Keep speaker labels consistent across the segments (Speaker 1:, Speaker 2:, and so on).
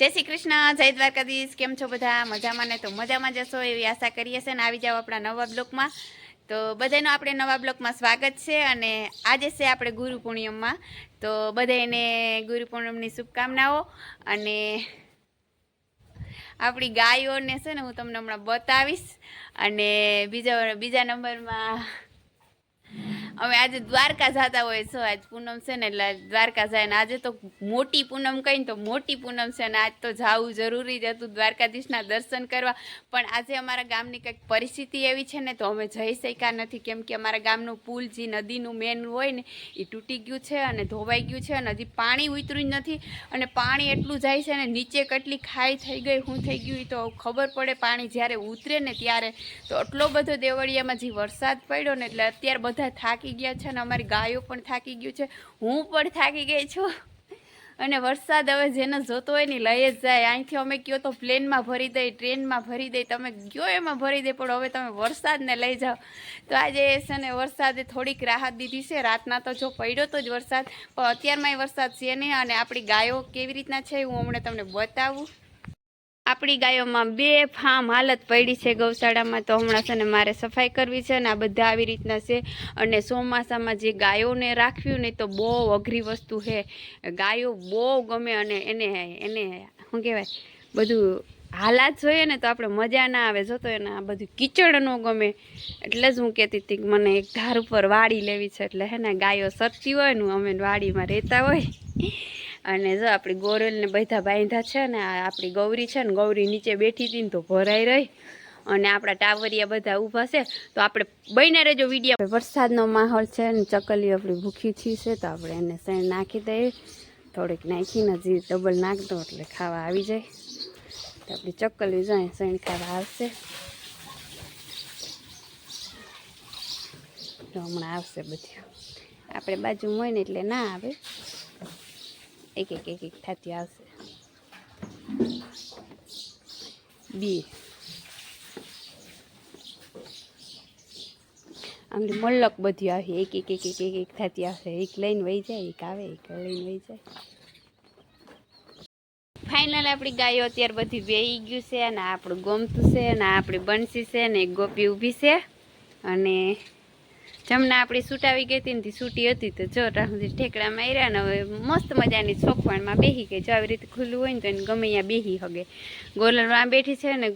Speaker 1: જય શ્રી કૃષ્ણ, જય દ્વારકાધીશ, કેમ છો બધા? મજામાં ને? તો મજામાં જશો એવી આશા કરીએ છે ને આવી જાઓ આપણા નવા બ્લોકમાં. તો બધાનો આપણે નવા બ્લોકમાં સ્વાગત છે અને આજે છે આપણે ગુરુ પૂર્ણિમમાં. તો બધાને ગુરુ પૂર્ણિમની શુભકામનાઓ અને આપણી ગાયોને છે ને હું તમને હમણાં બતાવીશ. અને બીજા બીજા નંબરમાં અમે આજે દ્વારકા જતા હોય છો. આજ પૂનમ છે ને એટલે દ્વારકા જાય ને આજે તો મોટી પૂનમ કહીને તો મોટી પૂનમ છે ને આજ તો જવું જરૂરી જ હતું દ્વારકાધીશના દર્શન કરવા. પણ આજે અમારા ગામની કંઈક પરિસ્થિતિ એવી છે ને તો અમે જઈ શક્યા નથી. કેમ કે અમારા ગામનું પુલ જે નદીનું મેન હોય ને એ તૂટી ગયું છે અને ધોવાઈ ગયું છે અને હજી પાણી ઉતર્યું જ નથી. અને પાણી એટલું જાય છે ને નીચે કેટલી ખાઈ થઈ ગઈ શું થઈ ગયું એ તો ખબર પડે પાણી જ્યારે ઉતરે ને ત્યારે. તો આટલો બધો દેવળિયામાં જે વરસાદ પડ્યો ને એટલે અત્યારે બધા થાકી ગયા છે અને અમારી ગાયો પણ થાકી ગયું છે. હું પણ થાકી ગઈ છું. અને વરસાદ હવે જેને જોતો હોય ને લઈ જ જાય. અહીંથી અમે કયો તો પ્લેનમાં ભરી દઈ, ટ્રેનમાં ભરી દઈ. તમે કયો એમાં ભરી દઈ પણ હવે તમે વરસાદને લઈ જાઓ. તો આજે છે ને વરસાદે થોડીક રાહત દીધી છે. રાતના તો જો પડ્યો તો જ વરસાદ, પણ અત્યારમાં વરસાદ છે નહીં. અને આપણી ગાયો કેવી રીતના છે હું હમણાં તમને બતાવું. આપણી ગાયોમાં બે ફામ હાલત પડી છે ગૌશાળામાં તો હમણાં છે ને મારે સફાઈ કરવી છે અને આ બધા આવી રીતના છે. અને ચોમાસામાં જે ગાયોને રાખ્યું ને તો બહુ અઘરી વસ્તુ છે. ગાયો બહુ ગમે અને એને એને શું કહેવાય, બધું હાલાત જોઈએ ને તો આપણે મજા ના આવે. જોતો એને આ બધું કીચડ ન ગમે. એટલે જ હું કહેતી હતી કે મને એક ધાર ઉપર વાડી લેવી છે. એટલે હે ને ગાયો સરતી હોય ને અમે વાડીમાં રહેતા હોય. અને જો આપણી ગોરેલને બધા બાંધ્યા છે ને આપણી ગૌરી છે ને, ગૌરી નીચે બેઠી હતી ને તો ભરાઈ રહી. અને આપણા ટાવરિયા બધા ઊભા છે. તો આપણે બહીને રહેજો વીડિયો. વરસાદનો માહોલ છે ને ચકલી આપણી ભૂખી થી છે તો આપણે એને શેણ નાખી દઈએ. થોડીક નાખીને હજી ડબલ નાખ દો એટલે ખાવા આવી જાય. તો આપણી ચકલી જાય શેણ ખાવા આવશે. તો હમણાં આવશે બધી. આપણે બાજુમાં હોય ને એટલે ના આવે. એક એક એક એક થતી આવશે. બી. આમની મલ્લક બધી આવે. એક એક એક એક એક એક થતી આવશે. એક લઈને વહી જાય, એક આવે, એક લઈને વહી જાય. ફાઇનલ આપણી ગાયો અત્યારે બધી વેઈ ગયું છે અને આપણું ગમતું છે અને આપણી બંસી છે ને ગોપી ઊભી છે. અને જમના આપણી સૂટાવી ગઈ હતી ને સૂટી હતી તો જો રાહુલજી ઠેકડા માર્યા ને હવે મસ્ત મજાની ચોખવણમાં બેસી ગઈ. જો આવી રીતે ખુલ્લું હોય ને તો એને ગમે અહીંયા બેસી હગે. ગોલર વાં બેઠી છે ને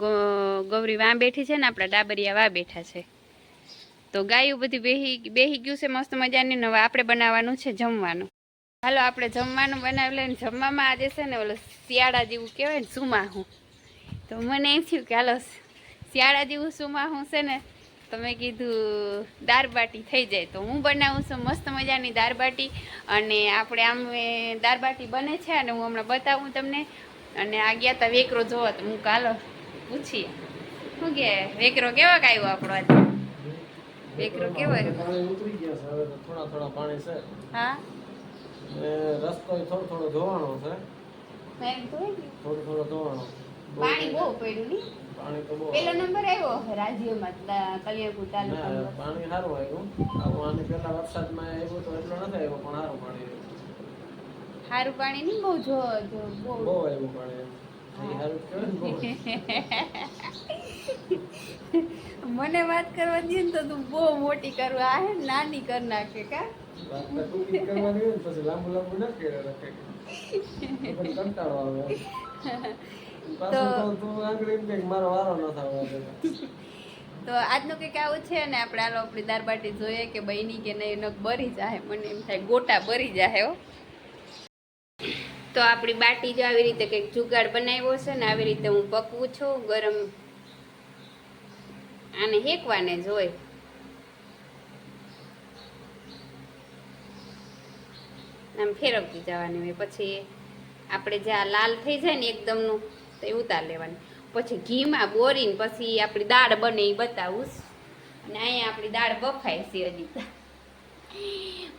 Speaker 1: ગૌરી વાં બેઠી છે ને આપણા ડાબરિયા વાં બેઠા છે. તો ગાયું બધી બેહી બેહી ગયું છે મસ્ત મજાની ને હવે આપણે બનાવવાનું છે જમવાનું. હાલો આપણે જમવાનું બનાવી લઈને જમવામાં આજે છે ને ઓલો શિયાળા જેવું કહેવાય ને સુમાહું. તો મને એમ થયું કે હાલો શિયાળા જેવું સુમાહું છે ને તો મેં કીધું દાળ બાટી થઈ જાય તો હું બનાવું છું મસ્ત મજાની દાળ બાટી અને આપણે આમ દાળ બાટી બને છે અને હું હમણાં બતાવું તમને. અને આ ગયા તા વેકરો જોવો તો હું કાલો પૂછીએ. શું કે વેકરો કેવો કાયો આપણો આજે? વેકરો કેવો
Speaker 2: થોડા થોડા પાણી છે.
Speaker 1: હા?
Speaker 2: રસ્તો થોડો થોડો ધોવાનો છે. થોડો થોડો ધોવાનો.
Speaker 1: પાણી બહુ પડ્યું નહીં? પેલો નંબર આવ્યો રાજ્યમાં કલ્યાણપુર
Speaker 2: ના
Speaker 1: તાલુકાનો
Speaker 2: પાણી સારું આવ્યું. આવું આની પહેલા વરસાદમાં આવ્યું તો એટલો નથી આવ્યો પણ સારું પાણી
Speaker 1: સારું પાણી નહીં બહુ જો
Speaker 2: બહુ.
Speaker 1: બહુ
Speaker 2: આવ્યું પાણી
Speaker 1: મને વાત કરવા દે તો તું બહુ મોટી કરું. આ હે નાની કર નાખે કા?
Speaker 2: લાંબુ લાંબુ ન કંટાળો આવે તો
Speaker 1: આજનું કંઈક આવું છે ને આપણે આલો આપણી દાળ બાટી જોઈએ કે બની કે નહીં નક બરી જાય મને એમ થાય ગોટા બરી જાય હો. તો આપણી બાટી જો આવી રીતે કંઈક જુગાડ બનાવ્યો છે ને આવી રીતે હું પકવું છું ગરમ આને હેકવાને જોઈ. આમ ફેરવતી જવાની હોય પછી આપણે જે આ લાલ થઈ જાય ને એકદમનું તો એ ઉતાર લેવાની. પછી ઘીમાં બોરીને પછી આપણી દાળ બને એ બતાવું અને અહીંયા આપણી દાળ બફાય છે હજી.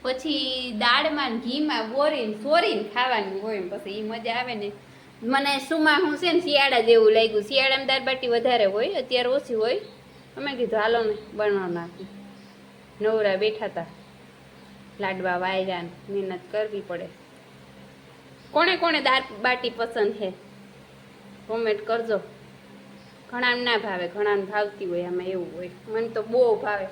Speaker 1: પછી દાળમાં ઘીમાં બોરીને, સોરીને ખાવાની હોય પછી એ મજા આવે ને. મને સુમાં હું છે ને શિયાળા જેવું લાગ્યું. શિયાળામાં દાળ બાટી વધારે હોય, અત્યારે ઓછી હોય. અમે કીધું, હાલો ને બનાવ નાખી. નવરા બેઠા હતા લાડવા વાયરા ને, મહેનત કરવી પડે. કોણે કોણે દાળ બાટી પસંદ છે? કોમેન્ટ કરજો. ઘણાને ના ભાવે, ઘણાને ભાવતી હોય, આમાં એવું હોય. મને તો બહુ ભાવે.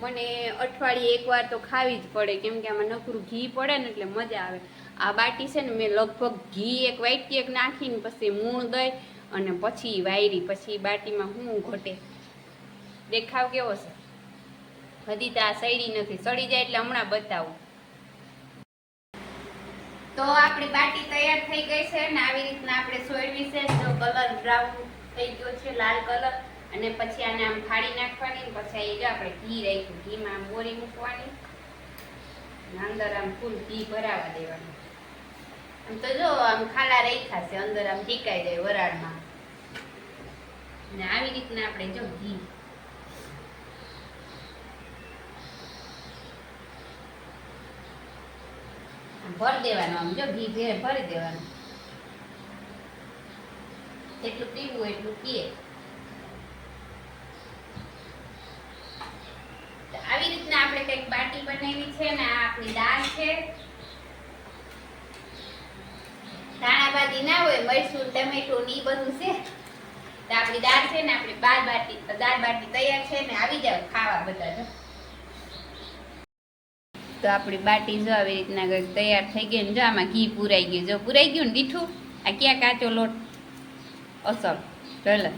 Speaker 1: મને અઠવાડિયે એકવાર તો ખાવી જ પડે, કેમ કે આમાં નકરું ઘી પડે ને એટલે મજા આવે. આ બાટી છે ને, મેં લગભગ ઘી એક વાટકી એક નાખીને પછી મૂણ દઈ અને પછી વાયરી, પછી બાટીમાં હું ઘટે. દેખાવ કેવો છે? હજી તો આ સડી નથી. સડી જાય એટલે હમણાં બતાવું. તો આપણી બાટી તૈયાર થઈ ગઈ છે ને આવી રીતના આપણે સોયવી છે તો કલર બ્રાઉન થઈ ગયો છે, લાલ કલર. અને પછી આને આમ ફાડી નાખવાની પછી એ આપણે ઘી રાખ્યું. ઘીમાં આમ બોરી મૂકવાની. અંદર આમ ફૂલ ઘી ભરાવા દેવાનું. આમ તો જો આમ ખાલા રાખ્યા છે, અંદર આમ ઢીકાઈ જાય વરાળમાં. ને આવી રીતના આપણે જો ઘી ભરી દેવાનું, આમ જો ઘી ભેર ભરી દેવાનું. જેટલું પીવું, એટલું પીએ. આવી રીતના આપણે કંઈક બાટી બનાવી છે ને, આ આપણી દાળ છે. ધાણા ભાજી ના હોય, મરચું, ટમેટું ને બધું છે. તો આપણી દાળ છે ને, આપણી બાર બાટી, દાળ બાટી તૈયાર છે ને, આવી જાવ ખાવા બધા તો આપણી બાટી જો આવી રીતના કંઈક તૈયાર થઈ ગઈ ને જો આમાં ઘી પૂરાઈ ગયું. જો પૂરાઈ ગયું ને દીઠું આ ક્યાં કાચો લોટ? અસલ. ચલો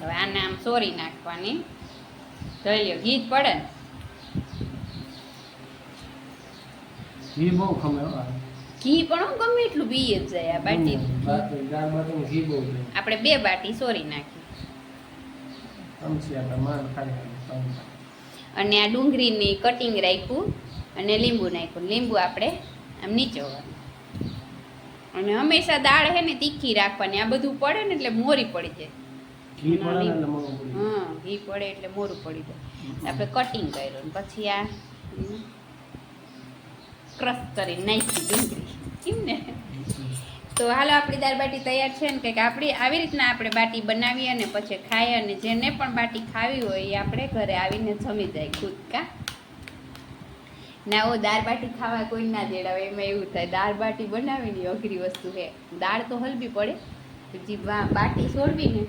Speaker 1: હવે આને આમ સોરી નાખવાની. જોઈ લ્યો ઘી જ પડે.
Speaker 2: ઘી બહુ ખમે
Speaker 1: ઘી પણ હું ગમે એટલું પીએ જ જાય આ બાટી. આપણે બે બાટી સોરી નાખી. અને આ ડુંગળીની કટિંગ રાખ્યું અને લીંબુ નાખ્યું. લીંબુ આપણે આમ નીચોવાનું. અને હંમેશા દાળ હે ને તીખી રાખવાની. આ બધું પડે ને એટલે મોરી પડી જાય. હા ઘી પડે એટલે મોરું પડી જાય. આપણે કટિંગ કર્યું પછી આ ક્રશ કરીને નાખી ડુંગળી. કેમ ને? તો હાલો, આપણી દાળ બાટી તૈયાર છે ને કંઈક આપણી, આવી રીતના આપણે બાટી બનાવીએ અને પછી ખાઈએ અને જેને પણ બાટી ખાવી હોય એ આપણે ઘરે આવીને જમી જાય ખુદ, કા? ના, ઓ દાળ બાટી ખાવા કોઈ ના દેડાવે, એમાં એવું થાય, દાળ બાટી બનાવીની અઘરી વસ્તુ છે. દાળ તો હલવી પડે પછી બાટી છોડવી ને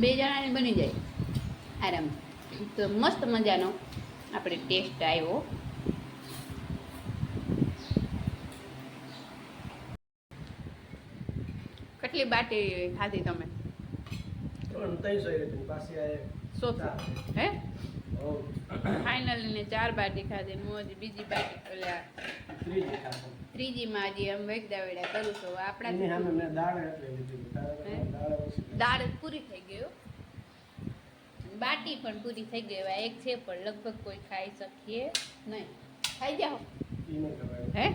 Speaker 1: બે જણાને બની જાય, આરામ. તો મસ્ત મજાનો આપણે ટેસ્ટ આવ્યો. કેટલી બાટી ખાધી તમે. હે. ફાઇનલી ને ચાર બાટી ખાધી મોજ બીજી બાટી પેલા
Speaker 2: ત્રીજી
Speaker 1: માં આજે એમ વેગદા વેડા કરું છું. આપણા
Speaker 2: દાળ
Speaker 1: પૂરી થઈ ગયું બાટી પણ પૂરી થઈ ગઈ. હોય એક છે પણ લગભગ કોઈ ખાઈ શકીએ નહીં. ખાઈ જાઓ. હે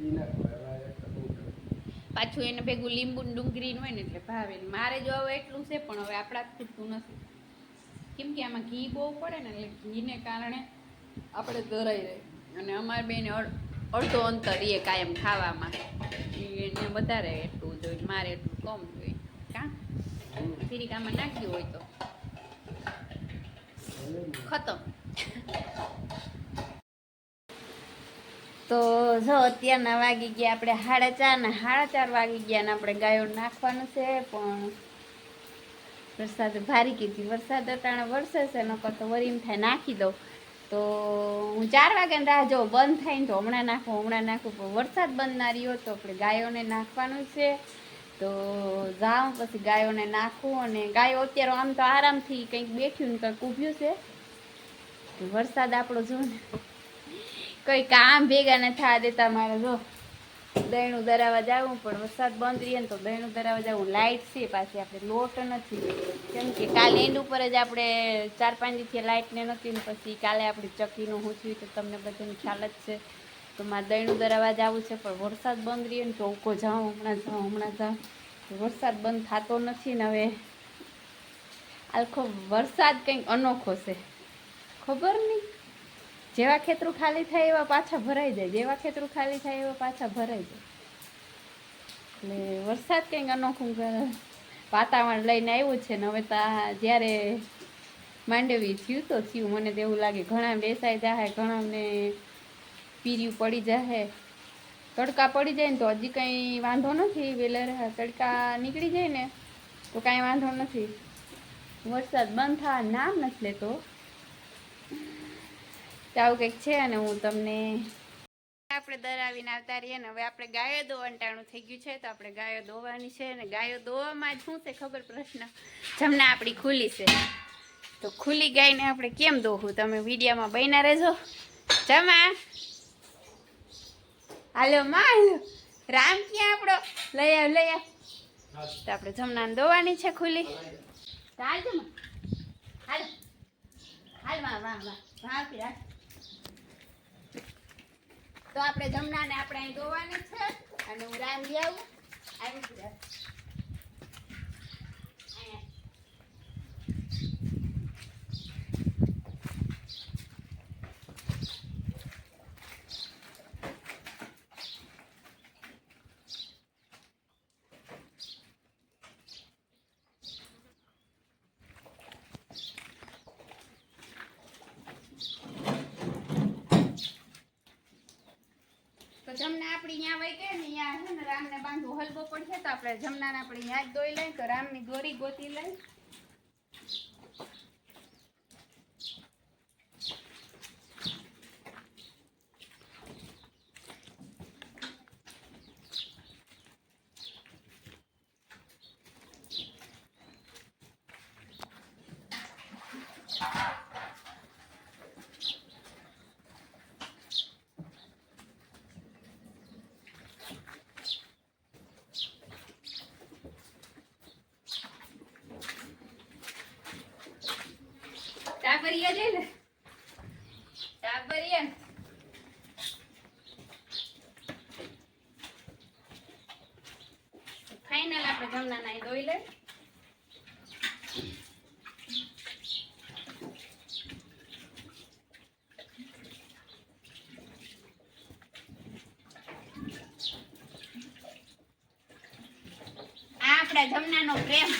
Speaker 2: ઈ ના ખવાય. હવે એક તો બહુ ખવાય.
Speaker 1: પાછું એને ભેગું લીંબુ ડુંગળીનું હોય ને એટલે ભાવે મારે જો હવે એટલું છે, પણ હવે આપણા ખૂટતું નથી. કેમ કે આમાં ઘી બહુ પડે ને એટલે ઘીને કારણે આપણે ધરાઈ રહે અને અમારે બેને અડ- અડધો અંતર એ કાયમ ખાવામાં. એને વધારે એટલું જોઈએ મારે એટલું કમ જોઈએ કાં? સિરિકામાં નાખ્યું હોય તો. ખતમ. તો જો અત્યારના વાગી ગયા આપણે સાડા ચાર ને સાડા ચાર વાગી ગયા ને આપણે ગાયો નાખવાનું છે, પણ વરસાદ ભારી કીધી. વરસાદ અટાણે વરસે છે, નકર તો વરીમ થાય નાખી દઉં. તો હું ચાર વાગ્યાની રાહ જો બંધ થાય ને તો હમણાં નાખું હમણાં નાખું. પણ વરસાદ બંધ ના રહ્યો તો આપણે ગાયોને નાખવાનું છે. તો જાઉં પછી ગાયોને નાખું અને ગાયો અત્યારે આમ તો આરામથી કંઈક બેઠ્યું ને કંઈક ઊભ્યું છે. વરસાદ આપણો જો ને. કઈ કામ ભેગા ન થવા દેતા મારે જો. દહીણું દરાવા જવું, પણ વરસાદ બંધ રહીએ ને તો દહીણું દરાવા જાવું. લાઇટ છે પાછી આપણે લોટ નથી. કેમ કે કાલે એન્ડ ઉપર જ આપણે ચાર પાંચ દિવસે લાઇટ ને નથી ને પછી કાલે આપણે ચક્કીનું હું છું તો તમને બધાને ખ્યાલ જ છે. તો મારે દહીણું દરાવા જવું છે, પણ વરસાદ બંધ રહીએ ને તો ઉકો જાઉં, હમણાં જાઉં હમણાં જાઉં. વરસાદ બંધ થતો નથી ને હવે. આખો વરસાદ કંઈક અનોખો છે. ખબર નહીં. જેવા ખેતરું ખાલી થાય એવા પાછા ભરાઈ જાય. જેવા ખેતરું ખાલી થાય એવા પાછા ભરાઈ જાય. એટલે વરસાદ કંઈક અનોખું વાતાવરણ લઈને આવ્યું છે ને હવે તા જ્યારે માંડવી થયું તો થયું. મને તો એવું લાગે ઘણા બેસાઈ જાય ઘણાને પીર્યું પડી જાય તડકા પડી જાય ને તો હજી કંઈ વાંધો નથી, વેલર તડકા નીકળી જાય ને તો કાંઈ વાંધો નથી. વરસાદ બંધ થવા નામ નથી લેતો. તો આવું કંઈક છે અને હું તમને આપણે દરાવીને આવતા રહીએ ને, હવે આપણે ગાયો દોવાનું ટાણું થઈ ગયું છે, તો આપણે ગાયો દોવાની છે અને ગાયો દોવામાં જ શું છે ખબર પ્રશ્ન? જમના આપણી ખુલ્લી છે. તો ખુલ્લી ગાયને આપણે કેમ દોહું? તમે વિડીયામાં બન્યા રહેજો. જમા. હાલો, માં રામ ક્યાં આપણો? લઈ આવ લઈ આવ. તો આપણે જમનાને દોવાની છે ખુલ્લી હાલ હાલ. હાલ, વાહ વાહ વાહ. વાહ તો આપણે જમનાને આપણે અહીં ધોવાની છે. અને હું રાંધી આવું. આવી જ જમના આપણી ત્યાં વહી ગઈ ને અહીંયા છે ને રામને બાંધવો હલવો પડશે તો આપણે જમનાને આપણે અહીંયા જ દોઈ લઈ તો રામની દોરી ગોતી લઈ. લે ટાબરિયા ફાઇનલ આપણે જમના નાઈ દોઈ લે આપણા જમનાનો પ્રેમ.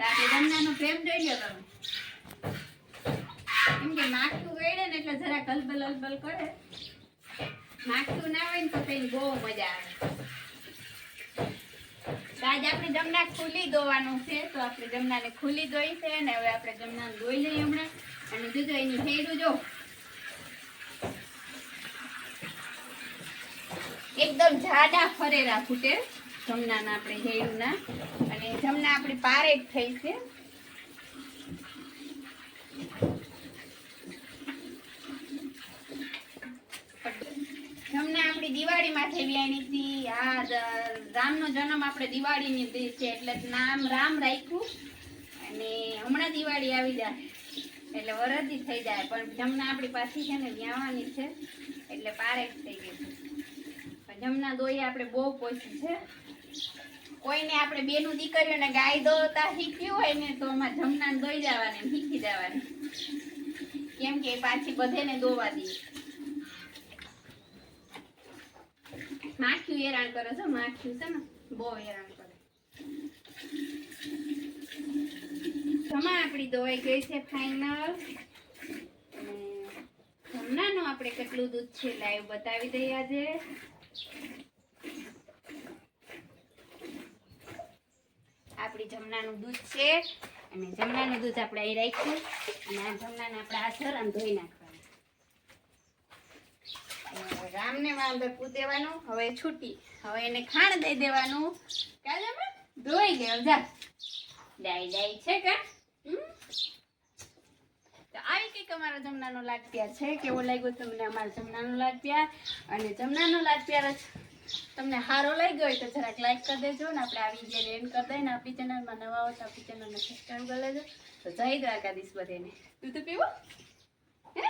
Speaker 1: આપણે જમનાનો પ્રેમ જોઈ લો તમે. કેમ વેડે ને એટલે જરા કલબલ અલબલ કરે. માખતું ના હોય ને તો કઈ બહુ મજા આવે. આજ આપણે જમના ખુલી દોવાનું છે, તો આપણે જમનાને ખુલી દોઈ છે ને હવે આપણે જમનાને દોઈ લઈએ હમણાં. અને જોજો એની હેડું જો. એકદમ જાડા ફરેરા ફૂટે જમનાના આપણે હેડુના. અને જમના આપણી પારે જ થઈ છે તમને આપણી દિવાળીમાં થઈ વ્યાણી હતી. આ રામનો જન્મ આપણે દિવાળીની છે એટલે નામ રામ રાખ્યું. અને હમણાં દિવાળી આવી જાય. એટલે વરદી થઈ જાય. પણ જમના આપણી પાછી છે ને વ્યાવાની છે. એટલે પારેખ થઈ ગઈ છે. જમના દોઈ આપણે બહુ પોચી છે. કોઈને આપણે બેનું દીકરીઓને ગાય દોતા શીખ્યું હોય ને તો આમાં જમના દોઈ જવાની શીખી જવાની. કેમ કે પાછી બધેને દોવા દઈએ માખ્યું હેરાન કરે છે માખ્યું છે ને, બહુ હેરાન કરે. જમા આપણી દોવાઈ ગઈ છે ફાઇનલ જમનાનું આપણે કેટલું દૂધ છે લાઈવ બતાવી દઈએ આજે. આપણી જમનાનું દૂધ છે, અને જમનાનું દૂધ આપણે અહીં રાખ્યું. અને આ જમનાને આપણે આ સર આમ ધોઈ હવે રામને વાંધો પૂ દેવાનું, હવે છૂટી. હવે એને ખાણ દઈ દેવાનું. કાલે ધોઈ ગયો. જા. ડાઈ ડાઈ છે કા? તો આવી કંઈક અમારો જમનાનો લાડ પ્યાર છે કેવો લાગ્યો તમને અમારો જમનાનો લાડ અને જમનાનો જ તમને સારો લાગ્યો હોય તો જરાક લાઈક કરી દેજો ને આપણે આવી વિડીયોને એન્ડ કરી દઈએ ને આપણી નવા હો તો આપણી ચેનલને સબસ્ક્રાઈબ કરી લેજો. તો જય દ્વારકાધીશ બધાને. તું તો પીવો? હે?